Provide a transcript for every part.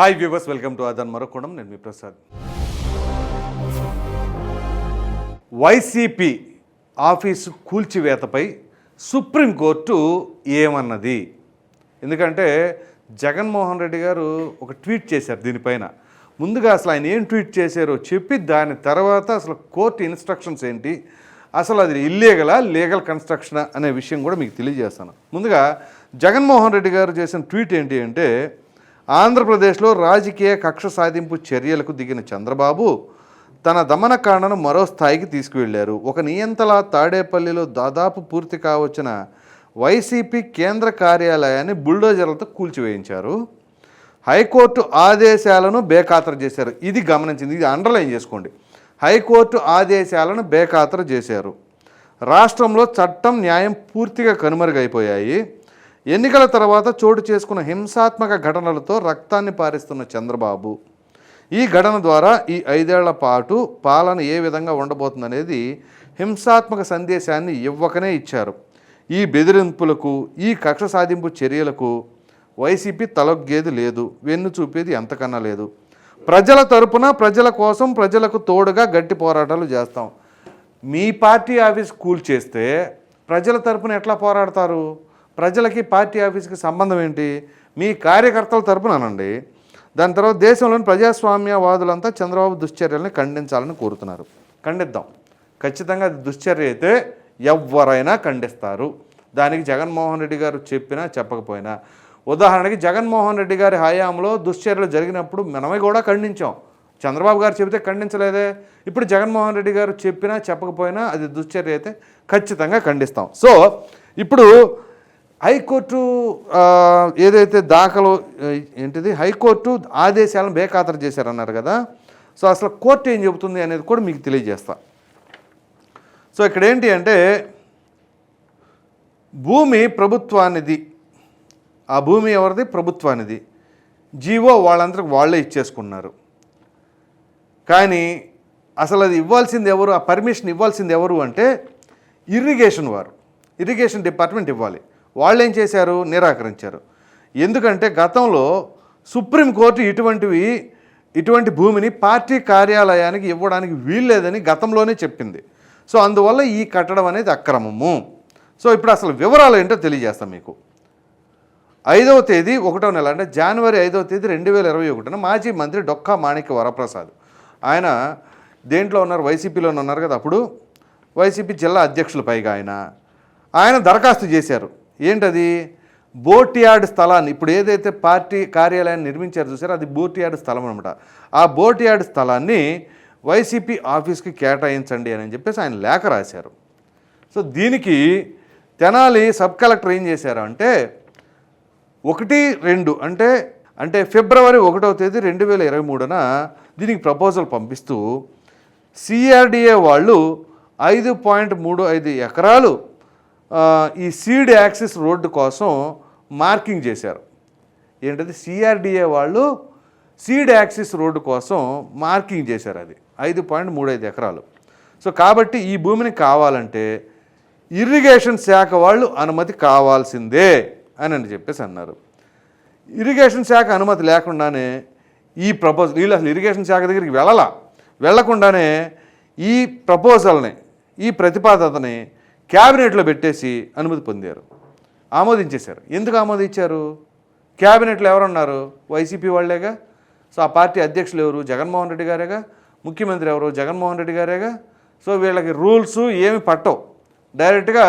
Hi viewers welcome to అదన్ మరొకోణం నేను మీ ప్రసాద్. వైసీపీ ఆఫీసు కూల్చివేతపై సుప్రీంకోర్టు ఏమన్నది? ఎందుకంటే జగన్మోహన్ రెడ్డి గారు ఒక ట్వీట్ చేశారు దీనిపైన. ముందుగా అసలు ఆయన ఏం ట్వీట్ చేశారో చెప్పి దాని తర్వాత అసలు కోర్టు ఇన్స్ట్రక్షన్స్ ఏంటి? అసలు అది ఇల్లీగలా లీగల్ కన్స్ట్రక్షన్ అనే విషయం కూడా మీకు తెలియజేస్తాను. ముందుగా జగన్మోహన్ రెడ్డి గారు చేసిన ట్వీట్ ఏంటి అంటే ఆంధ్రప్రదేశ్లో రాజకీయ కక్ష సాధింపు చర్యలకు దిగిన చంద్రబాబు తన దమనకాండను మరో స్థాయికి తీసుకువెళ్ళారు. ఒక నియంతలా తాడేపల్లిలో దాదాపు పూర్తి కావచ్చిన వైసీపీ కేంద్ర కార్యాలయాన్ని బుల్డోజర్లతో కూల్చివేయించారు. హైకోర్టు ఆదేశాలను బేఖాతరు చేశారు. ఇది గమనించింది ఇది అండర్లైన్ చేసుకోండి. హైకోర్టు ఆదేశాలను బేఖాతరు చేశారు. రాష్ట్రంలో చట్టం న్యాయం పూర్తిగా కనుమరుగైపోయాయి. ఎన్నికల తర్వాత చోటు చేసుకున్న హింసాత్మక ఘటనలతో రక్తాన్ని పారిస్తున్న చంద్రబాబు. ఈ ఘటన ద్వారా ఈ ఐదేళ్ళ పాటు పాలన ఏ విధంగా ఉండబోతుందనేది హింసాత్మక సందేశాన్ని ఇవ్వకనే ఇచ్చారు. ఈ బెదిరింపులకు ఈ కక్ష సాధింపు చర్యలకు వైసీపీ తలొగ్గేది లేదు. వెన్ను చూపేది ఎంతకన్నా లేదు. ప్రజల తరపున ప్రజల కోసం ప్రజలకు తోడుగా గట్టి పోరాటాలు చేస్తాం. మీ పార్టీ ఆఫీస్ కూల్ చేస్తే ప్రజల తరపున ఎట్లా పోరాడతారు? ప్రజలకి పార్టీ ఆఫీస్కి సంబంధం ఏంటి? మీ కార్యకర్తల తరపునండి దాని తర్వాత దేశంలోని ప్రజాస్వామ్యవాదులంతా చంద్రబాబు దుశ్చర్యల్ని ఖండించాలని కోరుతున్నారు. ఖండిద్దాం. ఖచ్చితంగా అది దుశ్చర్య అయితే ఎవరైనా ఖండిస్తారు. దానికి జగన్మోహన్ రెడ్డి గారు చెప్పినా చెప్పకపోయినా. ఉదాహరణకి జగన్మోహన్ రెడ్డి గారి హయాంలో దుశ్చర్యలు జరిగినప్పుడు మనమే కూడా ఖండించాం. చంద్రబాబు గారు చెబితే ఖండించలేదే. ఇప్పుడు జగన్మోహన్ రెడ్డి గారు చెప్పినా చెప్పకపోయినా అది దుశ్చర్య అయితే ఖచ్చితంగా ఖండిస్తాం. సో ఇప్పుడు హైకోర్టు ఏదైతే దాఖలు ఏంటిది హైకోర్టు ఆదేశాలను బేఖాతరు చేశారన్నారు కదా సో అసలు కోర్టు ఏం చెబుతుంది అనేది కూడా మీకు తెలియజేస్తా. సో ఇక్కడ ఏంటి అంటే భూమి ప్రభుత్వానిది ఆ భూమి ఎవరిది? ప్రభుత్వానిది జీవో వాళ్ళందరికి వాళ్ళే ఇచ్చేసుకున్నారు. కానీ అసలు అది ఇవ్వాల్సింది ఎవరు? ఆ పర్మిషన్ ఇవ్వాల్సింది ఎవరు అంటే ఇరిగేషన్ వారు. ఇరిగేషన్ డిపార్ట్మెంట్ ఇవ్వాలి. వాళ్ళు ఏం చేశారు? నిరాకరించారు. ఎందుకంటే గతంలో సుప్రీంకోర్టు ఇటువంటివి ఇటువంటి భూమిని పార్టీ కార్యాలయానికి ఇవ్వడానికి వీల్లేదని గతంలోనే చెప్పింది. సో అందువల్ల ఈ కట్టడం అనేది అక్రమము. సో ఇప్పుడు అసలు వివరాలు ఏంటో తెలియజేస్తాం మీకు. ఐదవ తేదీ ఒకటో నెల అంటే జనవరి ఐదవ తేదీ రెండు వేల ఇరవై ఒకటిన మాజీ మంత్రి డొక్కా మాణిక్య వరప్రసాద్. ఆయన దేంట్లో ఉన్నారు? వైసీపీలో ఉన్నారు కదా అప్పుడు. వైసీపీ జిల్లా అధ్యక్షులు పైగా ఆయన. ఆయన దరఖాస్తు చేశారు. ఏంటది? బోటియార్డ్ స్థలాన్ని ఇప్పుడు ఏదైతే పార్టీ కార్యాలయాన్ని నిర్మించారు చూసారో అది బోటియార్డ్ స్థలం అనమాట ఆ బోటియార్డ్ స్థలాన్ని వైసీపీ ఆఫీస్కి కేటాయించండి అని చెప్పేసి ఆయన లేఖ రాశారు. సో దీనికి తెనాలి సబ్ కలెక్టర్ ఏం చేశారు అంటే ఒకటి రెండు అంటే అంటే ఫిబ్రవరి ఒకటవ తేదీ రెండు వేల ఇరవై మూడున దీనికి ప్రపోజల్ పంపిస్తూ సిఆర్డిఏ వాళ్ళు ఐదు పాయింట్ మూడు ఐదు ఎకరాలు ఈ సీడ్ యాక్సిస్ రోడ్డు కోసం మార్కింగ్ చేశారు. ఏంటది? సిఆర్డిఏ వాళ్ళు సీడ్ యాక్సిస్ రోడ్డు కోసం మార్కింగ్ చేశారు అది. ఐదు పాయింట్ మూడు ఐదు ఎకరాలు. సో కాబట్టి ఈ భూమిని కావాలంటే ఇరిగేషన్ శాఖ వాళ్ళు అనుమతి కావాల్సిందే అని అని చెప్పేసి అన్నారు. ఇరిగేషన్ శాఖ అనుమతి లేకుండానే ఈ ప్రపోజల్ వీళ్ళు అసలు ఇరిగేషన్ శాఖ దగ్గరికి వెళ్ళలా? వెళ్ళకుండానే ఈ ప్రపోజల్ని ఈ ప్రతిపాదనని క్యాబినెట్లో పెట్టేసి అనుమతి పొందారు. ఆమోదించేశారు. ఎందుకు ఆమోదించారు? క్యాబినెట్లో ఎవరున్నారు? వైసీపీ వాళ్ళేగా? సో ఆ పార్టీ అధ్యక్షులు ఎవరు? జగన్మోహన్ రెడ్డి గారేగా? ముఖ్యమంత్రి ఎవరు? జగన్మోహన్ రెడ్డి గారేగా? సో వీళ్ళకి రూల్స్ ఏమి పట్టవు. డైరెక్ట్గా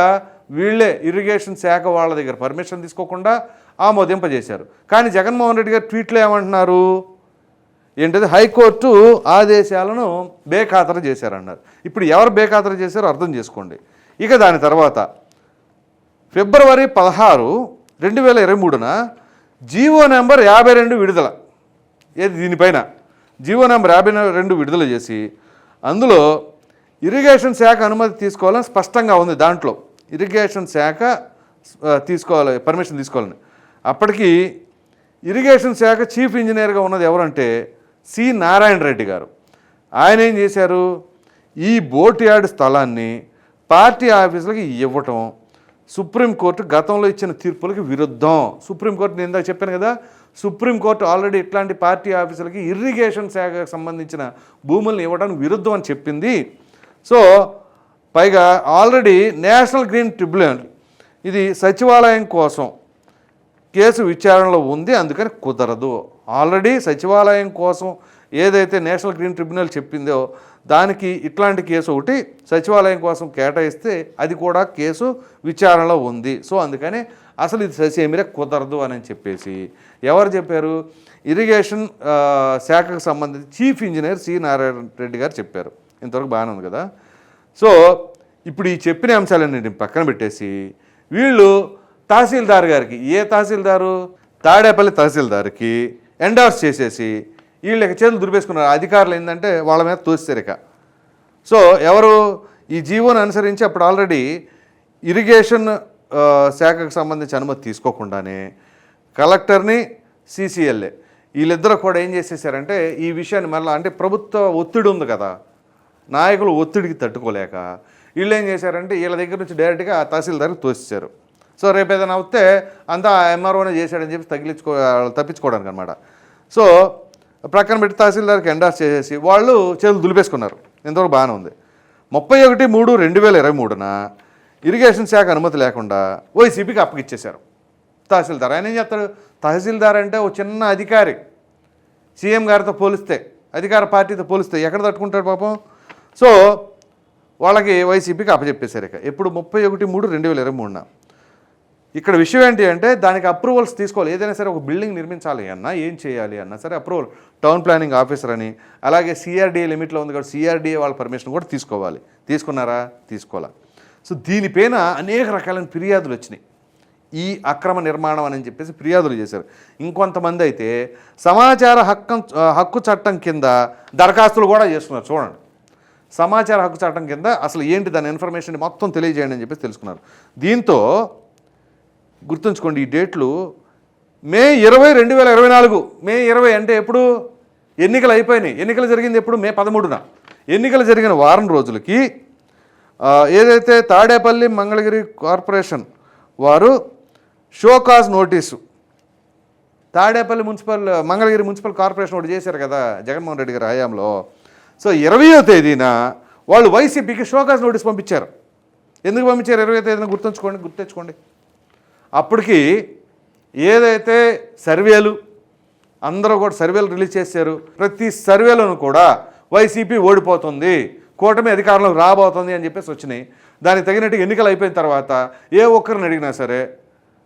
వీళ్ళే ఇరిగేషన్ శాఖ వాళ్ళ దగ్గర పర్మిషన్ తీసుకోకుండా ఆమోదింపజేశారు. కానీ జగన్మోహన్ రెడ్డి గారు ట్వీట్లో ఏమంటున్నారు? ఏంటది? హైకోర్టు ఆదేశాలను బేఖాతరు చేశారన్నారు. ఇప్పుడు ఎవరు బేఖాతరు చేశారో అర్థం చేసుకోండి. ఇక దాని తర్వాత ఫిబ్రవరి పదహారు రెండు వేల ఇరవై మూడున జీవో నెంబర్ యాభై రెండు విడుదల. ఏది దీనిపైన? జీవో నెంబర్ యాభై రెండు విడుదల చేసి అందులో ఇరిగేషన్ శాఖ అనుమతి తీసుకోవాలని స్పష్టంగా ఉంది దాంట్లో. ఇరిగేషన్ శాఖ తీసుకోవాలి పర్మిషన్ తీసుకోవాలని. అప్పటికి ఇరిగేషన్ శాఖ చీఫ్ ఇంజనీర్గా ఉన్నది ఎవరంటే సి నారాయణ రెడ్డి గారు. ఆయన ఏం చేశారు? ఈ బోట్ యార్డ్ స్థలాన్ని పార్టీ ఆఫీసులకి ఇవ్వటం సుప్రీంకోర్టు గతంలో ఇచ్చిన తీర్పులకు విరుద్ధం. సుప్రీంకోర్టు నేను ఇందాక చెప్పాను కదా సుప్రీంకోర్టు ఆల్రెడీ ఇట్లాంటి పార్టీ ఆఫీసులకి ఇరిగేషన్ శాఖకు సంబంధించిన భూములను ఇవ్వడానికి విరుద్ధం అని చెప్పింది. సో పైగా ఆల్రెడీ నేషనల్ గ్రీన్ ట్రిబ్యునల్ ఇది సచివాలయం కోసం కేసు విచారణలో ఉంది అందుకని కుదరదు. ఆల్రెడీ సచివాలయం కోసం ఏదైతే నేషనల్ గ్రీన్ ట్రిబ్యునల్ చెప్పిందో దానికి ఇట్లాంటి కేసు ఒకటి సచివాలయం కోసం కేటాయిస్తే అది కూడా కేసు విచారణలో ఉంది. సో అందుకని అసలు ఇది ససేమిరే కుదరదు అని చెప్పేసి ఎవరు చెప్పారు? ఇరిగేషన్ శాఖకు సంబంధించి chief engineer C Narayana Reddy garu చెప్పారు. ఇంతవరకు బాగానే ఉంది కదా? సో ఇప్పుడు ఈ చెప్పిన అంశాలన్నీ పక్కన పెట్టేసి వీళ్ళు తహసీల్దార్ గారికి ఏ తహసీల్దారు? తాడేపల్లి తహసీల్దార్కి ఎండార్స్ చేసేసి వీళ్ళకి చేతులు దురిపేసుకున్నారు అధికారులు ఏంటంటే వాళ్ళ మీద తోస్తారు ఇక. సో ఎవరు? ఈ జీవోని అనుసరించి అప్పుడు ఆల్రెడీ ఇరిగేషన్ శాఖకు సంబంధించి అనుమతి తీసుకోకుండానే కలెక్టర్ని సీసీఎల్ఏ. వీళ్ళిద్దరూ కూడా ఏం చేసేసారంటే ఈ విషయాన్ని మళ్ళీ అంటే ప్రభుత్వ ఒత్తిడి ఉంది కదా నాయకులు ఒత్తిడికి తట్టుకోలేక వీళ్ళు ఏం చేశారంటే వీళ్ళ దగ్గర నుంచి డైరెక్ట్గా ఆ తహసీల్దార్కి తోసేశారు. సో రేపు ఏదైనా వస్తే అంతా ఎంఆర్ఓనే చేశాడని చెప్పి తగిలించుకో తప్పించుకోవడానికి అనమాట సో ప్రక్కన పెట్టి తహసీల్దార్కి ఎండార్స్ చేసేసి వాళ్ళు చేతులు దులిపేసుకున్నారు. ఇంతవరకు బాగానే ఉంది. ముప్పై ఒకటి మూడు రెండు వేల ఇరవై మూడున ఇరిగేషన్ శాఖ అనుమతి లేకుండా వైసీపీకి అప్పగిచ్చేశారు. తహసీల్దార్ ఆయన ఏం చేస్తాడు తహసీల్దార్ అంటే ఒక చిన్న అధికారి. సీఎం గారితో పోలిస్తే అధికార పార్టీతో పోలిస్తే ఎక్కడ తట్టుకుంటాడు పాపం? సో వాళ్ళకి వైసీపీకి అప్పచెప్పేశారు ఇక. ఎప్పుడు ముప్పై ఒకటి మూడు రెండు వేల ఇరవై మూడున ఇక్కడ విషయం ఏంటి అంటే దానికి అప్రూవల్స్ తీసుకోవాలి. ఏదైనా సరే ఒక బిల్డింగ్ నిర్మించాలి అన్నా ఏం చేయాలి అన్నా సరే అప్రూవల్ టౌన్ ప్లానింగ్ ఆఫీసర్ అని అలాగే సిఆర్డీఏ లిమిట్లో ఉంది కాబట్టి సిఆర్డీఏ వాళ్ళ పర్మిషన్ కూడా తీసుకోవాలి. తీసుకున్నారా? తీసుకోవాలా సో దీనిపైన అనేక రకాలైన ఫిర్యాదులు వచ్చినాయి. ఈ అక్రమ నిర్మాణం అని చెప్పేసి ఫిర్యాదులు చేశారు. ఇంకొంతమంది అయితే సమాచార హక్కు హక్కు చట్టం కింద దరఖాస్తులు కూడా చేస్తున్నారు. చూడండి. సమాచార హక్కు చట్టం కింద అసలు ఏంటి దాని ఇన్ఫర్మేషన్ మొత్తం తెలియజేయండి అని చెప్పేసి తెలుసుకున్నారు. దీంతో గుర్తుంచుకోండి ఈ డేట్లు మే ఇరవై రెండు వేల ఇరవై నాలుగు. మే ఇరవై అంటే ఎప్పుడు? ఎన్నికలు అయిపోయినాయి. ఎన్నికలు జరిగింది ఎప్పుడు? మే పదమూడున. ఎన్నికలు జరిగిన వారం రోజులకి ఏదైతే తాడేపల్లి మంగళగిరి కార్పొరేషన్ వారు show cause notice Tadepalli municipal Mangalagiri municipal corporation ఒకటి చేశారు కదా జగన్మోహన్ రెడ్డి గారి హయాంలో. సో ఇరవయో తేదీన వాళ్ళు వైసీపీకి షోకాజ్ నోటీస్ పంపించారు. ఎందుకు పంపించారు ఇరవై తేదీన గుర్తుంచుకోండి గుర్తెచ్చుకోండి అప్పటికి ఏదైతే సర్వేలు అందరూ కూడా సర్వేలు రిలీజ్ చేశారు ప్రతి సర్వేలను కూడా వైసీపీ ఓడిపోతుంది కూటమి అధికారంలోకి రాబోతుంది అని చెప్పేసి వచ్చినాయి. దానికి తగినట్టు ఎన్నికలు అయిపోయిన తర్వాత ఏ ఒక్కరిని అడిగినా సరే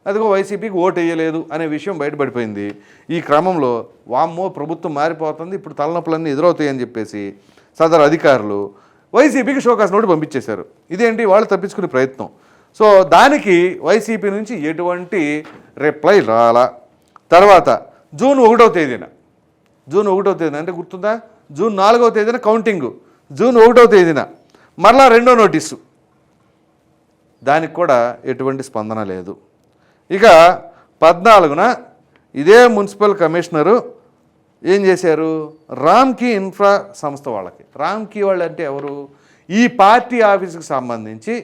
అదిగో వైసీపీకి ఓటు వేయలేదు అనే విషయం బయటపడిపోయింది. ఈ క్రమంలో వామ్మో ప్రభుత్వం మారిపోతుంది ఇప్పుడు తలనొప్పులన్నీ ఎదురవుతాయని చెప్పేసి సదరు అధికారులు వైసీపీకి షోకాస్ నోటు పంపించేశారు. ఇదేంటి? వాళ్ళు తప్పించుకునే ప్రయత్నం. సో దానికి వైసీపీ నుంచి ఎటువంటి రిప్లై రాలా. తర్వాత జూన్ ఒకటో తేదీన జూన్ ఒకటో తేదీన అంటే గుర్తుందా? జూన్ నాలుగవ తేదీన కౌంటింగ్ జూన్ ఒకటో తేదీన మరలా రెండో నోటీసు. దానికి కూడా ఎటువంటి స్పందన లేదు. ఇక పద్నాలుగున ఇదే మున్సిపల్ కమిషనరు ఏం చేశారు? రామ్కి ఇన్ఫ్రా సంస్థ వాళ్ళకి. రామ్కి వాళ్ళు అంటే ఎవరు? ఈ పార్టీ ఆఫీస్కి సంబంధించి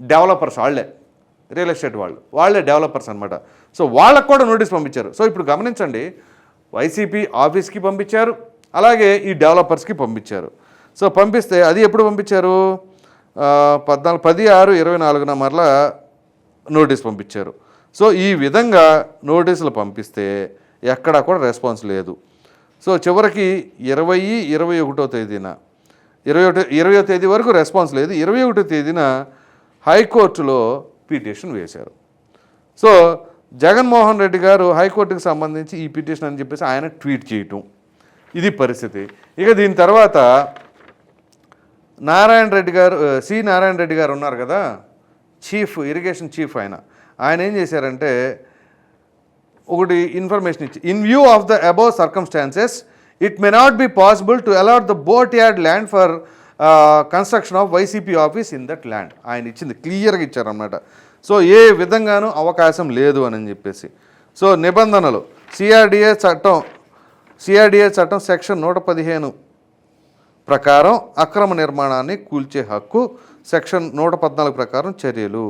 డెవలపర్స్ వాళ్ళే రియల్ ఎస్టేట్ వాళ్ళు వాళ్ళే డెవలపర్స్ అనమాట సో వాళ్ళకు కూడా నోటీస్ పంపించారు. సో ఇప్పుడు గమనించండి వైసీపీ ఆఫీస్కి పంపించారు అలాగే ఈ డెవలపర్స్కి పంపించారు. సో పంపిస్తే అది ఎప్పుడు పంపించారు? పద్నాలుగు పది ఆరు ఇరవై నాలుగున మరలా నోటీస్ పంపించారు. సో ఈ విధంగా నోటీసులు పంపిస్తే ఎక్కడా కూడా రెస్పాన్స్ లేదు. సో చివరికి ఇరవై ఇరవై ఒకటో తేదీన ఇరవై ఒకటి ఇరవయో తేదీ వరకు రెస్పాన్స్ లేదు. ఇరవై ఒకటో తేదీన హైకోర్టులో పిటిషన్ వేశారు. సో జగన్మోహన్ రెడ్డి గారు హైకోర్టుకి సంబంధించి ఈ పిటిషన్ అని చెప్పేసి ఆయన ట్వీట్ చేయటం. ఇది పరిస్థితి. ఇక దీని తర్వాత నారాయణ రెడ్డి గారు సి నారాయణ రెడ్డి గారు ఉన్నారు కదా చీఫ్ ఇరిగేషన్ చీఫ్ ఆయన. ఆయన ఏం చేశారంటే ఒకటి ఇన్ఫర్మేషన్ ఇచ్చి in view of the above circumstances it may not be possible to allot the boat yard land for construction of YCP office in that land ఆయన ఇచ్చింది క్లియర్గా ఇచ్చారన్నమాట. సో ఏ విధంగానూ అవకాశం లేదు అని చెప్పేసి. సో నిబంధనలు. సిఆర్డిఏ చట్టం సిఆర్డిఏ చట్టం సెక్షన్ నూట పదిహేను ప్రకారం అక్రమ నిర్మాణాన్ని కూల్చే హక్కు సెక్షన్ నూట పద్నాలుగు ప్రకారం చర్యలు.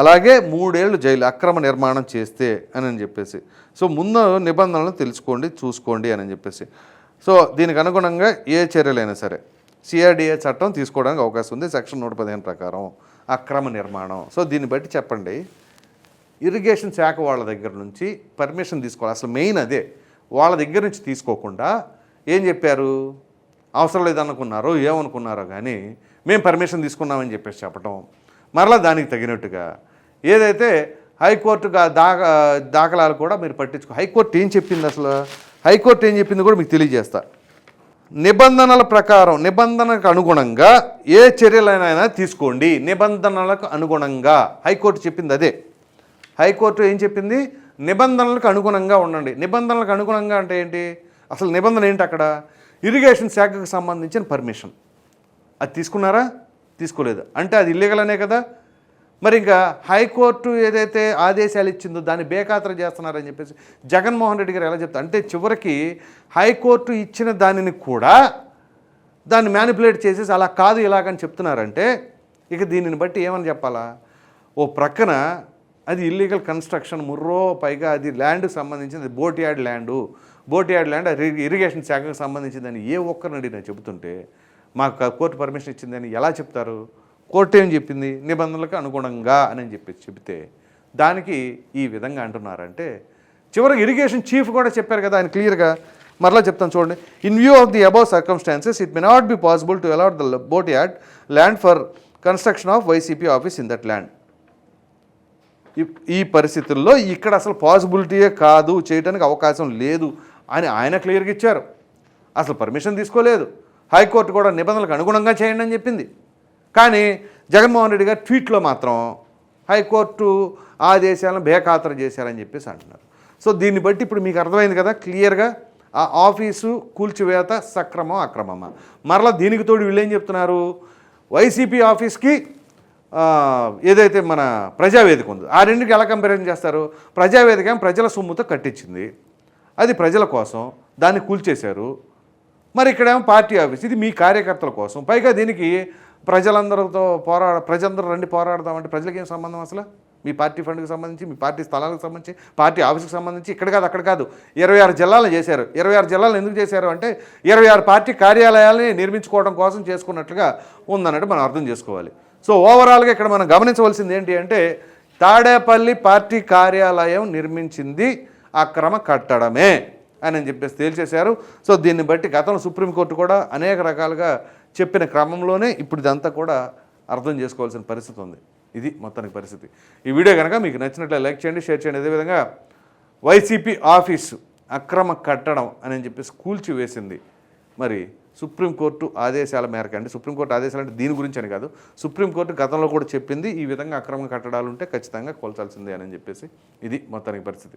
అలాగే మూడేళ్ళు జైలు అక్రమ నిర్మాణం చేస్తే అని అని చెప్పేసి. సో ముందు నిబంధనలు తెలుసుకోండి చూసుకోండి అని చెప్పేసి. సో దీనికి అనుగుణంగా ఏ చర్యలైనా సరే. సిఆర్డిఏ చట్టం తీసుకోవడానికి అవకాశం ఉంది. సెక్షన్ నూట పదిహేను ప్రకారం అక్రమ నిర్మాణం. సో దీన్ని బట్టి చెప్పండి. ఇరిగేషన్ శాఖ వాళ్ళ దగ్గర నుంచి పర్మిషన్ తీసుకోవాలి. అసలు మెయిన్ అదే. వాళ్ళ దగ్గర నుంచి తీసుకోకుండా ఏం చెప్పారు? అవసరం లేదనుకున్నారో ఏమనుకున్నారో కానీ మేము పర్మిషన్ తీసుకున్నామని చెప్పేసి చెప్పటం. మరలా దానికి తగినట్టుగా ఏదైతే హైకోర్టుగా దా దాఖలాలు కూడా మీరు పట్టించుకో హైకోర్టు ఏం చెప్పింది అసలు? హైకోర్టు ఏం చెప్పింది కూడా మీకు తెలియజేస్తా. నిబంధనల ప్రకారం నిబంధనలకు అనుగుణంగా ఏ చర్యలైనా తీసుకోండి. నిబంధనలకు అనుగుణంగా. హైకోర్టు చెప్పింది అదే. హైకోర్టు ఏం చెప్పింది? నిబంధనలకు అనుగుణంగా ఉండండి. నిబంధనలకు అనుగుణంగా అంటే ఏంటి? అసలు నిబంధన ఏంటి అక్కడ? ఇరిగేషన్ శాఖకు సంబంధించిన పర్మిషన్. అది తీసుకున్నారా? తీసుకోలేదు. అంటే అది ఇల్లీగల్ అనే కదా? మరి ఇంకా హైకోర్టు ఏదైతే ఆదేశాలు ఇచ్చిందో దాన్ని బేఖాతరు చేస్తున్నారని చెప్పేసి జగన్మోహన్ రెడ్డి గారు ఎలా చెప్తారు? అంటే చివరికి హైకోర్టు ఇచ్చిన దానిని కూడా దాన్ని మ్యానిపులేట్ చేసేసి అలా కాదు ఇలాగని చెప్తున్నారంటే ఇక దీనిని బట్టి ఏమని చెప్పాలా? ఓ ప్రక్కన అది ఇల్లీగల్ కన్స్ట్రక్షన్ ముర్రో పైగా అది ల్యాండ్కి సంబంధించింది boat yard land boat yard land irrigation శాఖకు సంబంధించిందని ఏ ఒక్కరిని అడిగినా చెబుతుంటే మాకు కోర్టు పర్మిషన్ ఇచ్చిందని ఎలా చెప్తారు? కోర్టు ఏం చెప్పింది? నిబంధనలకు అనుగుణంగా అని చెప్పి చెబితే దానికి ఈ విధంగా అంటున్నారంటే చివరికి ఇరిగేషన్ చీఫ్ కూడా చెప్పారు కదా ఆయన క్లియర్గా. మరలా చెప్తాను చూడండి. In view of the above circumstances it may not be possible to allot the boat yard land for construction of YCP office in that land ఈ- ఈ పరిస్థితుల్లో ఇక్కడ అసలు పాసిబిలిటీయే కాదు చేయడానికి అవకాశం లేదు అని ఆయన క్లియర్గా ఇచ్చారు. అసలు పర్మిషన్ తీసుకోలేదు. హైకోర్టు కూడా నిబంధనలకు అనుగుణంగా చేయండి అని చెప్పింది. కానీ జగన్మోహన్ రెడ్డి గారు ట్వీట్లో మాత్రం హైకోర్టు ఆదేశాలను బేఖాతరు చేశారని చెప్పేసి అంటున్నారు. సో దీన్ని బట్టి ఇప్పుడు మీకు అర్థమైంది కదా క్లియర్గా ఆ ఆఫీసు కూల్చివేత సక్రమం అక్రమమా? మరలా దీనికి తోడు వీళ్ళు ఏం చెప్తున్నారు? వైసీపీ ఆఫీస్కి ఏదైతే మన ప్రజావేదిక ఉందో ఆ రెండుకి ఎలా కంపారిజన్ చేస్తారు? ప్రజావేదిక ప్రజల సొమ్ముతో కట్టించింది. అది ప్రజల కోసం దాన్ని కూల్చేశారు. మరి ఇక్కడేమో పార్టీ ఆఫీస్ ఇది మీ కార్యకర్తల కోసం. పైగా దీనికి ప్రజలందరితో పోరాడ ప్రజలందరూ రండి పోరాడదామంటే ప్రజలకి ఏం సంబంధం అసలు? మీ పార్టీ ఫండ్కి సంబంధించి మీ పార్టీ స్థలాలకు సంబంధించి పార్టీ ఆఫీస్కి సంబంధించి? ఇక్కడ కాదు అక్కడ కాదు. ఇరవై ఆరు జిల్లాలను చేశారు. ఇరవై ఆరు జిల్లాలను ఎందుకు చేశారు అంటే ఇరవై ఆరు పార్టీ కార్యాలయాలని నిర్మించుకోవడం కోసం చేసుకున్నట్లుగా ఉందన్నట్టు మనం అర్థం చేసుకోవాలి. సో ఓవరాల్గా ఇక్కడ మనం గమనించవలసింది ఏంటి అంటే తాడేపల్లి పార్టీ కార్యాలయం నిర్మించింది అక్రమ కట్టడమే అని అని చెప్పేసి తేల్చేశారు. సో దీన్ని బట్టి గతంలో సుప్రీంకోర్టు కూడా అనేక రకాలుగా చెప్పిన క్రమంలోనే ఇప్పుడు ఇదంతా కూడా అర్థం చేసుకోవాల్సిన పరిస్థితి ఉంది. ఇది మొత్తానికి పరిస్థితి. ఈ వీడియో కనుక మీకు నచ్చినట్లే లైక్ చేయండి షేర్ చేయండి. అదేవిధంగా వైసీపీ ఆఫీసు అక్రమ కట్టడం అని చెప్పేసి కూల్చివేసింది మరి సుప్రీంకోర్టు ఆదేశాల మేరకు అండి. సుప్రీంకోర్టు ఆదేశాలు అంటే దీని గురించి అని కాదు. సుప్రీంకోర్టు గతంలో కూడా చెప్పింది ఈ విధంగా అక్రమ కట్టడాలు ఉంటే ఖచ్చితంగా కోల్చాల్సిందే అని చెప్పేసి ఇది మొత్తానికి పరిస్థితి.